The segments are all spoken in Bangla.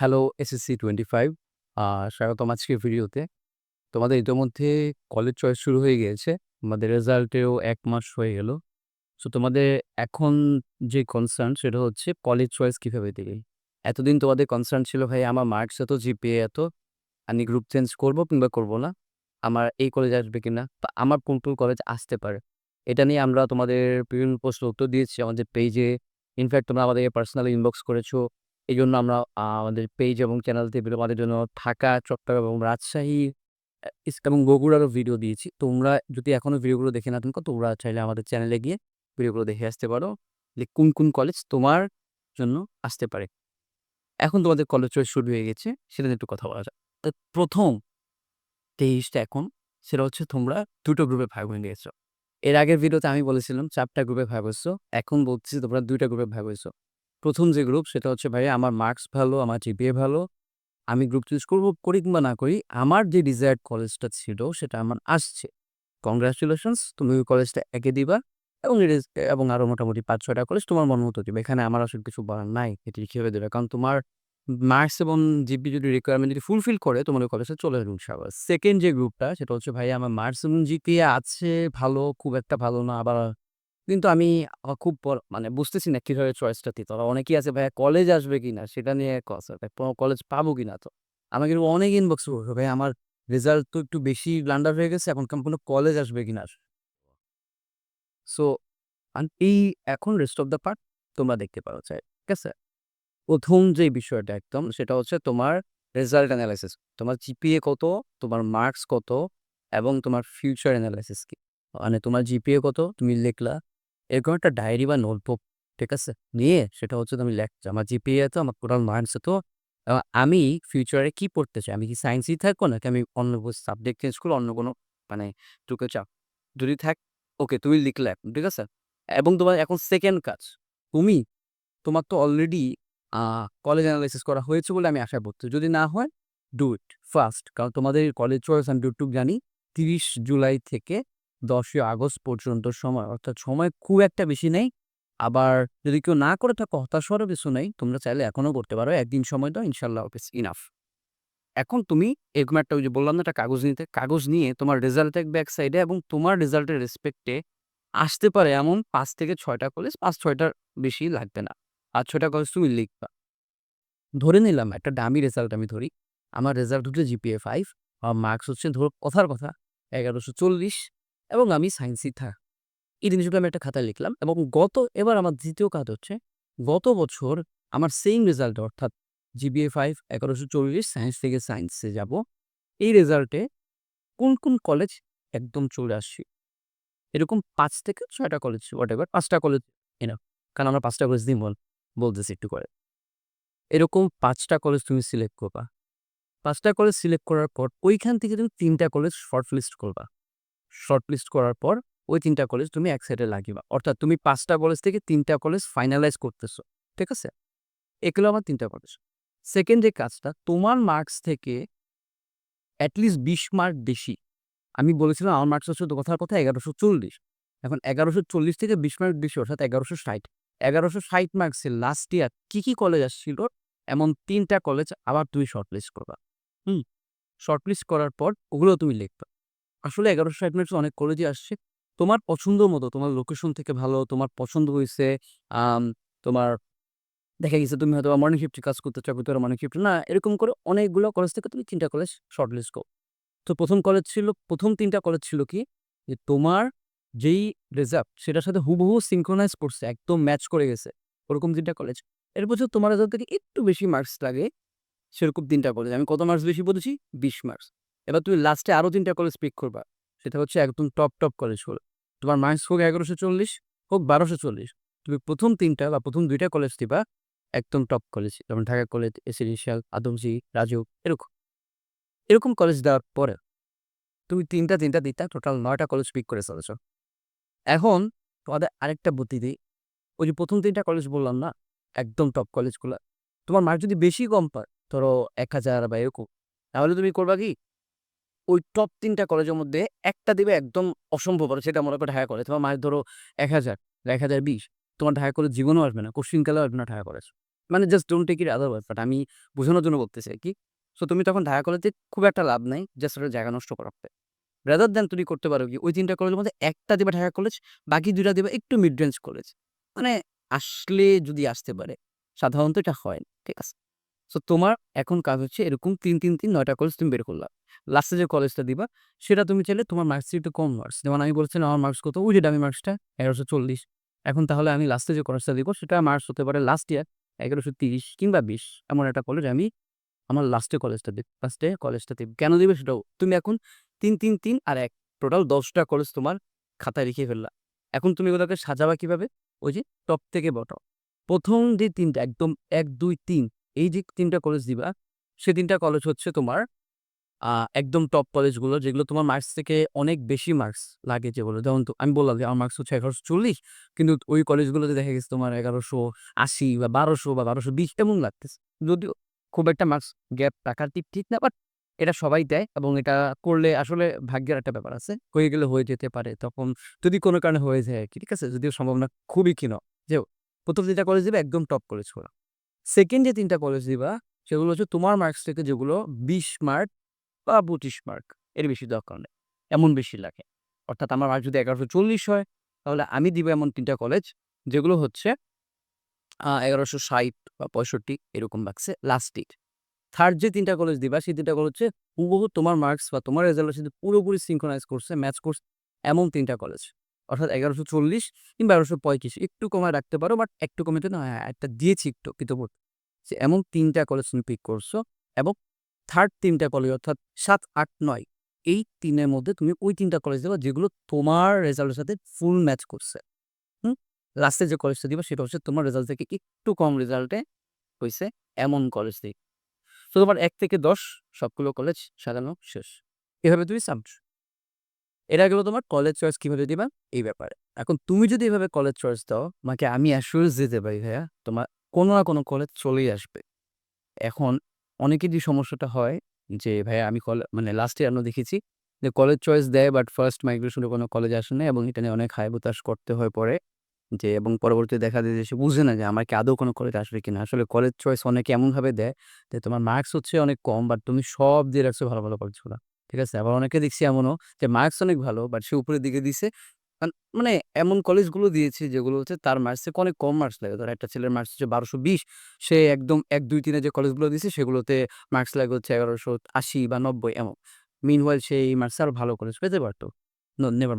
হ্যালো এসএসসি 25 আ স্বাগতম আজকের ভিডিওতে। তোমাদের ইতিমধ্যে কলেজ চয়েস শুরু হয়ে গিয়েছে। আমাদের রেজাল্টেও এক মাস হয়ে গেল। সো তোমাদের এখন যে কনসার্ন সেটা হচ্ছে কলেজ চয়েস কীভাবে দিবে? এতদিন তোমাদের কনসার্ন ছিল ভাই আমার মার্কস এত, জিপিএ এত, আমি গ্রুপ চেঞ্জ করব কিংবা করব না। আমার এই কলেজ আসবে কিনা বা আমার কোন, কোন কলেজ আসতে পারে। এটা নিয়ে আমরা তোমাদের বিভিন্ন প্রশ্ন উত্তর দিয়েছি আমাদের পেজে ইনফ্যাক্ট তোমরা আমাদেরকে পার্সোনালি ইনবক্স করেছ। এজন্য আমরা আ আমাদের পেজ এবং চ্যানেল থেকে তোমাদের জন্য ঢাকা, চট্টগ্রাম এবং রাজশাহী এবং বগুড়ারও ভিডিও দিয়েছি। তোমরা যদি এখনও ভিডিওগুলো দেখে না থাকো তোমরা চাইলে আমাদের চ্যানেলে গিয়ে ভিডিওগুলো দেখে আসতে পারো। যে কোন, কোন কলেজ তোমার জন্য আসতে পারে। এখন তোমাদের কলেজ চয়েস শুরু হয়ে গেছে সেটা নিয়ে একটু কথা বলা। তো ১ম তেইশটা এখন সেটা হচ্ছে তোমরা দুটো গ্রুপে ভাগ হয়ে গিয়েছো। এর আগের ভিডিওতে আমি বলেছিলাম চারটা গ্রুপে ভাগ হইছো। এখন বলতেছি তোমরা দুইটা গ্রুপে ভাগ হইছো। ১ম যে গ্রুপ সেটা হচ্ছে ভাই আমার মার্কস ভালো, আমার জিপিএ ভালো। আমি গ্রুপ চুজ করব, করি কিংবা না করি, আমার যে ডিজায়ার্ড কলেজটা ছিল সেটা আমার আসছে। কংগ্রাচুলেশনস তুমি ওই কলেজটা একে দিবা এবং এবং আরও মোটামুটি পাঁচ ছয়টা কলেজ তোমার মন মতো দিবা। এখানে আমার আসলে কিছু বলার নাই এটি কীভাবে দিবা। কারণ তোমার মার্কস এবং জিপি যদি রিকোয়ারমেন্ট যদি ফুলফিল করে তোমার ওই কলেজে চলে যাবে ইনশাআল্লাহ। সেকেন্ড যে গ্রুপটা সেটা হচ্ছে ভাই আমার মার্কস এবং জিপিএ আছে ভালো, খুব একটা ভালো না আবার কিন্তু আমি খুব মানে বুঝতেছি না কীভাবে চয়েসটা দিতে হবে। অনেকেই আছে ভাইয়া কলেজ আসবে কিনা সেটা নিয়ে কনসার্ন। প কলেজ পাবো কিনা তো। আমাকে অনেক ইনবক্স করছে ভাই আমার রেজাল্ট তো একটু বেশি ব্লান্ডার হয়ে গেছে এখন কোন কলেজ আসবে কিনা? সো এই এখন রেস্ট অফ দ্যা পার্ট তোমরা দেখতে পারো চাই ঠিক আছে? ১ম যে বিষয়টা একদম সেটা হচ্ছে তোমার রেজাল্ট এনালাইসিস। তোমার জিপিএ কত, তোমার মার্কস কত এবং তোমার ফিউচার এনালাইসিস কি? মানে তোমার জিপিএ কত তুমি লিখলা। এরকম একটা ডায়েরি বা নোটবুক ঠিক আছে? নিয়ে সেটা হচ্ছে তুমি লেখছো আমার জিপিএ এত, আমার টোটাল মার্কস। আ আমি ফিউচারে কি পড়তে চাই? আমি কি সায়েন্সই থাকব নাকি আমি অন্য কোনো সাবজেক্ট চেঞ্জ করে অন্য কোনো মানে টুকে চাও? যদি থাক ওকে তুমি লিখলে এখন ঠিক আছে? এবং তোমার এখন সেকেন্ড কাজ। তুমি তোমার তো অলরেডি কলেজ অ্যানালাইসিস করা হয়েছে বলে আমি আশা করছি। যদি না হয় ডু ইট ফার্স্ট কারণ তোমাদের কলেজ চয়েস আমি যতটুকু জানি ৩০ জুলাই থেকে ১০ই আগস্ট পর্যন্ত সময়। অর্থাৎ সময় খুব একটা বেশি নেই। আবার যদি কেউ না করে থাকো হতাশ হওয়ারও কিছু নেই। তোমরা চাইলে এখনও করতে পারো। একদিন সময় দাও ইনশাল্লাহ ইটস ইনাফ। এখন তুমি এরকম একটা ওই যে বললাম না একটা কাগজ নিতে, কাগজ নিয়ে তোমার রেজাল্ট থাকবে এক সাইডে এবং তোমার রেজাল্টের রেসপেক্টে আসতে পারে এমন পাঁচ থেকে ছয়টা কলেজ পাঁচ ছয়টার বেশি লাগবে না। ৫-৬ টা কলেজ তুমি লিখবা। ধরে নিলাম একটা ডামি রেজাল্ট আমি ধরি। আমার রেজাল্ট হচ্ছে জিপিএ ফাইভ আমার মার্কস হচ্ছে ধরো কথার কথা ১১৪০ এবং আমি সায়েন্সেই থাক এই জিনিসগুলো আমি একটা খাতায় লিখলাম এবং গত এবার আমার দ্বিতীয় কাজ হচ্ছে গত বছর আমার সেইম রেজাল্ট অর্থাৎ জিবিএ ফাইভ এগারোশো চল্লিশ সায়েন্স থেকে সায়েন্সে যাব। এই রেজাল্টে কোন, কোন কলেজ একদম চলে আসছি এরকম পাঁচ থেকে ছয়টা কলেজ হোয়াটএভার ৫ পাঁচটা কলেজ এনাফ। কারণ আমরা পাঁচটা কলেজ দিই বল বলতেছি একটু করে। এরকম পাঁচটা কলেজ তুমি সিলেক্ট করবা। পাঁচটা কলেজ সিলেক্ট করার পর ওইখান থেকে তুমি তিনটা কলেজ শর্ট লিস্ট করবা। শর্ট লিস্ট করার পর ওই তিনটা কলেজ তুমি এক সাইডে লাগিবা। অর্থাৎ তুমি পাঁচটা কলেজ থেকে তিনটা কলেজ ফাইনালাইজ করতেছো। ঠিক আছে? এগুলো আমার তিনটা কলেজ। 2nd যে কাজটা তোমার মার্কস থেকে এট লিস্ট ২০ মার্ক বেশি। আমি বলেছিলাম আমার মার্কস হচ্ছে কথার কথা ১১৪০ এখন ১১৪০ থেকে ২০ মার্ক বেশি অর্থাৎ ১১৬০ ১১৬০ মার্কসের লাস্ট ইয়ার কি, কী কলেজ আসছিল এমন তিনটা কলেজ আবার তুমি শর্ট লিস্ট করবা। হুম? শর্টলিস্ট করার পর ওগুলো তুমি লিখবা। আসলে ১১৬০ মার্কসে অনেক কলেজই আসছে। তোমার পছন্দ মতো, তোমার লোকেশন থেকে ভালো, তোমার পছন্দ হয়েছে তোমার দেখা গেছে তুমি হয়তো মর্নিং শিফটে কাজ করতে চাও ওরা মর্নিং শিফট না, এরকম করে অনেকগুলো কলেজ থেকে তুমি তিনটা কলেজ শর্ট লিস্ট করো। তো প্রথম কলেজ ছিল, প্রথম তিনটা কলেজ ছিল কি? যে তোমার যেই রেজাল্ট সেটার সাথে হুবহু সিনক্রোনাইজ করছে, একদম ম্যাচ করে গেছে। ওরকম তিনটা কলেজ। এরপর তোমার রেজাল্ট থেকে একটু বেশি মার্কস লাগে, সেরকম তিনটা কলেজ। আমি কত মার্কস বেশি বলেছি? ২০ মার্কস। এবার তুমি লাস্টে আরও তিনটা কলেজ পিক করবা। সেটা হচ্ছে একদম টপ, টপ কলেজগুলো। তোমার মার্কস হোক ১১৪০ হোক ১২৪০ তুমি প্রথম তিনটা বা প্রথম দুইটা কলেজ দিবা একদম টপ কলেজ। যেমন ঢাকা কলেজ, রেসিডেন্সিয়াল, আদমজি রাজউক এরকম। এরকম কলেজ দেওয়ার পরে তুমি ৩ টা ৩ টা ৩ টা টোটাল নয়টা কলেজ পিক করে চলেছ এখন তোমাদের আরেকটা বুদ্ধি দেই। ওই যে প্রথম তিনটা কলেজ বললাম না? একদম টপ কলেজগুলা। তোমার মার্ক যদি বেশি কম পায় ধরো ১০০০ বা এরকম তাহলে তুমি করবা কি? ওই টপ তিনটা কলেজের মধ্যে একটা দিবে একদম অসম্ভব আর সেটা মনে করো ঢাকা কলেজ। তোমার মার্ক ধরো ১০০০ বা ১০২০ তোমার ঢাকা কলেজ জীবনেও আসবে না। কোশ্চিন কালেও আসবে না ঢাকা কলেজ। মানে just don't take it otherwise but আমি বোঝানোর জন্য বলতেছি কি সো তুমি তখন ঢাকা কলেজে খুব একটা লাভ নাই। জাস্ট ওটা জায়গা নষ্ট করাতে। রাদার দেন তুমি করতে পারো কি ওই তিনটা কলেজের মধ্যে একটা দিবা ঢাকা কলেজ, বাকি ২ টা দিবা একটু মিড রেঞ্জ কলেজ। মানে আসলে যদি আসতে পারে। সাধারণত এটা হয়। ঠিক আছে? সো তোমার এখন কাজ হচ্ছে এরকম তিন তিন তিন নয়টা কলেজ তুমি বের করলা। লাস্টে যে কলেজটা দিবা সেটা তুমি চাইলে তোমার মার্কস একটু কম মার্কস। যেমন আমি বলেছিলাম আমার মার্কস কত? ওই যে মার্কসটা ১১৪০ এখন তাহলে আমি লাস্টে যে কলেজটা দিব সেটা মার্কস হতে পারে লাস্ট ইয়ার ১১৩০ কিংবা ২০ এমন একটা কলেজ আমি আমার লাস্টে কলেজটা দিব। লাস্টে কলেজটা দিব। কেন দিবে সেটাও তুমি এখন ৩, ৩, ৩ আর এক টোটাল দশটা কলেজ তোমার খাতায় লিখে ফেললা। এখন তুমি ওগুলোকে সাজাবা কীভাবে? ওই যে টপ থেকে বটম। প্রথম যে তিনটা একদম ১, ২, ৩ এই যে তিনটা কলেজ দিবা, সে তিনটা কলেজ হচ্ছে তোমার একদম টপ কলেজগুলো যেগুলো তোমার মার্কস থেকে অনেক বেশি মার্কস লাগে যেগুলো। যেমন তো আমি বললাম যে আমার মার্কস হচ্ছে ১১৪০ কিন্তু ওই কলেজগুলোতে দেখা গেছে তোমার ১১৮০ বা ১২০০ বা ১২২০ এমন লাগতেছে। যদিও খুব একটা মার্কস গ্যাপ রাখার ঠিক, ঠিক না বাট এটা সবাই দেয় এবং এটা করলে আসলে ভাগ্যের একটা ব্যাপার আছে। হয়ে গেলে হয়ে যেতে পারে। তখন যদি কোনো কারণে হয়ে যায় আরকি। ঠিক আছে? যদিও সম্ভাবনা খুবই ক্ষীণ। যাই হোক ১ম ৩ টা কলেজ দিবা একদম টপ কলেজগুলো। সেকেন্ড যে তিনটা কলেজ দিবা সেগুলো হচ্ছে তোমার মার্কস থেকে যেগুলো ২০ মার্ক বা ২৫ মার্ক এর বেশি দরকার নেই। এমন বেশি লাগে। অর্থাৎ আমার মার্ক যদি ১১৪০ হয় তাহলে আমি দিব এমন তিনটা কলেজ যেগুলো হচ্ছে এগারোশো ১১৬০ বা ৬৫ এরকম রাখছে লাস্ট ডিট। থার্ড যে তিনটা কলেজ দিবা সেই তিনটা কলেজ হচ্ছে হুবহু তোমার মার্কস বা তোমার রেজাল্টের সাথে পুরোপুরি সিনক্রোনাইজ করছে, ম্যাচ করছে এমন তিনটা কলেজ। অর্থাৎ ১১৪০ কিংবা ১১৩৫ একটু কমায় রাখতে পারো বাট একটু কমে তো না হ্যাঁ, একটা দিয়েছি একটু ইতোমধ্যে। যে এমন তিনটা কলেজ তুমি পিক করছ এবং থার্ড তিনটা কলেজ অর্থাৎ ৭, ৮, ৯ এই ৩ এর মধ্যে তুমি ওই তিনটা কলেজ দিবা যেগুলো তোমার রেজাল্টের সাথে ফুল ম্যাচ করছে। হুম? লাস্টে যে কলেজটা দিবা সেটা হচ্ছে তোমার রেজাল্ট থেকে একটু কম রেজাল্টে হইছে এমন কলেজ দিই। তো তোমার ১ থেকে ১০ সবগুলো কলেজ সাজানো শেষ। এভাবে তুমি সাম এটা গেল তোমার কলেজ চয়েস কীভাবে দিবা এই ব্যাপারে। এখন তুমি যদি এভাবে কলেজ চয়েস দাও তোমাকে আমি অ্যাসুরেন্স দিতে পারি ভাইয়া তোমার কোনো না কোনো কলেজ চলেই আসবে। এখন অনেকেরই সমস্যাটা হয় যে ভাইয়া আমি কলে মানে লাস্ট আমরা দেখেছি যে কলেজ চয়েস দেয় বাট ফার্স্ট মাইগ্রেশনে কোনো কলেজ আসে না এবং এটা নিয়ে অনেক হায় হুতাশ করতে হয় পরে। যে এবং পরবর্তীতে দেখা যায় যে সে বুঝে না যে আমার কি আদৌ কোনো কলেজ আসবে কিনা। আসলে কলেজ চয়েস অনেকে এমনভাবে দেয় যে তোমার মার্কস হচ্ছে অনেক কম বাট তুমি সব দিয়ে রাখছো ভালো, ভালো কলেজগুলা। ঠিক আছে? আবার অনেকে দেখছি এমনও যে মার্কস অনেক ভালো বাট সে উপরের দিকে দিছে মানে এমন কলেজগুলো দিয়েছে যেগুলো হচ্ছে তার মার্কস থেকে অনেক কম মার্কস লাগে। ধর একটা ছেলের মার্কস হচ্ছে ১২২০ সে একদম এক, দুই, তিনে যে কলেজগুলো দিয়েছে সেগুলোতে মার্কস লাগে হচ্ছে ১১৮০ বা ৯০ এমন। মিনওয়াইল সে এই মার্কসে আরও ভালো কলেজ পেতে পারতো নো নেভার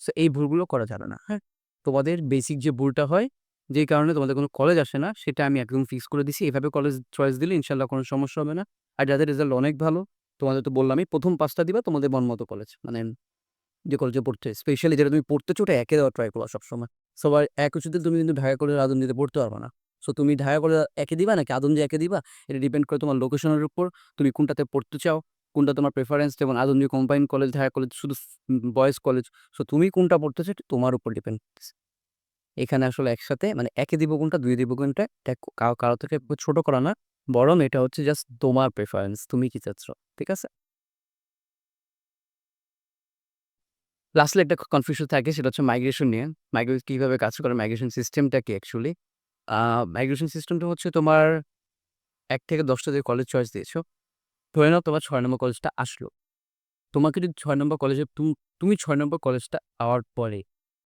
সো এই ভুলগুলো করা যাবে না। হ্যাঁ? তোমাদের বেসিক যে ভুলটা হয়, যেই কারণে তোমাদের কোনো কলেজ আসে না, সেটা আমি একদম ফিক্স করে দিছি। এভাবে কলেজ চয়েস দিলে ইনশাল্লাহ কোনো সমস্যা হবে না। আর যাদের রেজাল্ট অনেক ভালো তোমাদের তো বললামই ১ম ৫ টা দিবা তোমাদের মন মতো কলেজ। মানে যে কলেজে পড়তে স্পেশালি যেটা তুমি পড়তে ওটা একে দেওয়ার ট্রাই করবা সবসময়। সবার এক উঁচুতে তুমি কিন্তু ঢাকা কলেজের আদমজীতে পড়তে পারবা না। সো তুমি ঢাকা কলেজ একে দিবা নাকি আদমজী একে দিবা এটা ডিপেন্ড করে তোমার লোকেশনের উপর। তুমি কোনটাতে পড়তে চাও, কোনটা তোমার প্রেফারেন্স যেমন Adamjee combined college, Dhaka college শুধু বয়েজ কলেজ। সো তুমি কোনটা পড়তে চাও তোমার উপর ডিপেন্ড। এখানে আসলে একসাথে মানে একে দিব কোনটা, দুই দিব কোনটা কারও থেকে ছোট করা না। বরং এটা হচ্ছে জাস্ট তোমার প্রেফারেন্স। তুমি কি চাচ্ছ। ঠিক আছে? লাস্টলি একটা কনফিউশন থাকে সেটা হচ্ছে মাইগ্রেশন নিয়ে। মাইগ্রেশন কীভাবে কাজ করে, মাইগ্রেশন সিস্টেমটা কি অ্যাকচুয়ালি? মাইগ্রেশন সিস্টেমটা হচ্ছে তোমার এক থেকে দশটা যে কলেজ চয়েস দিয়েছ, ধরে নাও তোমার ছয় নম্বর কলেজটা আসলো। তোমাকে যদি ছয় নম্বর কলেজে তুমি ছয় নম্বর কলেজটা আওয়ার পরে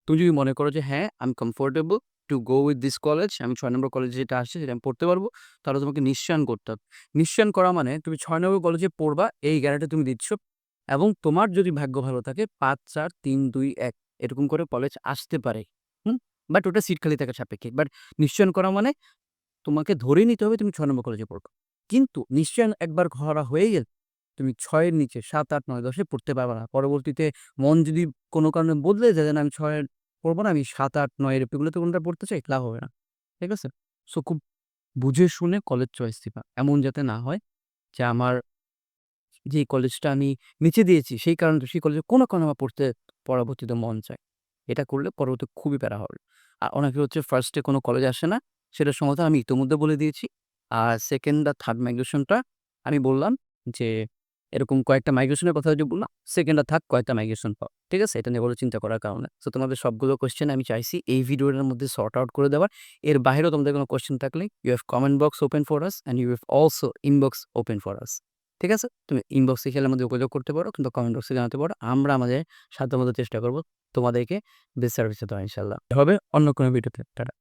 তুমি যদি মনে করো যে হ্যাঁ, I am comfortable to go with this college আমি ছয় নম্বর কলেজে যেটা আসছে সেটা আমি পড়তে পারব। তাহলে তোমাকে নিশ্চয়ন করতে হবে। নিশ্চয়ন করা মানে তুমি ছয় নম্বর কলেজে পড়বা এই গ্যারান্টি তুমি দিচ্ছ এবং তোমার যদি ভাগ্য ভালো থাকে ৫, ৪, ৩, ২, ১ এরকম করে কলেজ আসতে পারে। হুম? বাট ওটা সিট খালি থাকার সাপেক্ষে। বাট নিশ্চয়ন করা মানে তোমাকে ধরে নিতে হবে তুমি ছয় নম্বর কলেজে পড়বা। কিন্তু নিশ্চয়ন একবার করা হয়ে গেলে তুমি ছয়ের নিচে সাত আট নয় দশে পড়তে পারবা না। পরবর্তীতে মন যদি কোনো কারণে বদলে যায় যে না আমি ৬ এর পড়ব না আমি ৭, ৮, ৯ এর কোনটা পড়তে চাই লাভ হবে না। ঠিক আছে? সো খুব বুঝে শুনে কলেজ চয়েস দিবা। এমন যাতে না হয় যে আমার যেই কলেজটা আমি নিচে দিয়েছি সেই কারণে সেই কলেজে কোনো কারণে আমার পড়তে পরবর্তীতে মন চায়। এটা করলে পরবর্তী খুবই প্যারা হবে। আর অনেকের হচ্ছে ফার্স্টে কোনো কলেজ আসে না সেটার সমাধান আমি ইতিমধ্যে বলে দিয়েছি। আর সেকেন্ড আর থার্ড মাইগ্রেশনটা আমি বললাম যে এরকম কয়েকটা মাইগ্রেশনের কথা যে বললাম, সেকেন্ডে থাক কয়েকটা মাইগ্রেশন পাও। ঠিক আছে? এটা নিয়ে বড় চিন্তা করার কারণে। সো তোমাদের সবগুলো কোয়েশ্চেন আমি চাইছি এই ভিডিওটার মধ্যে শর্ট আউট করে দেওয়ার। এর বাইরেও তোমাদের কোনো কোয়েশ্চেন থাকলে you have comment box open for us and you have also inbox open for us. ঠিক আছে? তুমি ইনবক্সে খেলে আমাদের যোগাযোগ করতে পারো কিন্তু কমেন্ট বক্সে জানাতে পারো। আমরা আমাদের সাধ্যমতো চেষ্টা করব তোমাদেরকে বেস্ট সার্ভিস দেওয়া ইনশাল্লাহ হবে অন্য কোনো ভিডিওতে। টাটা।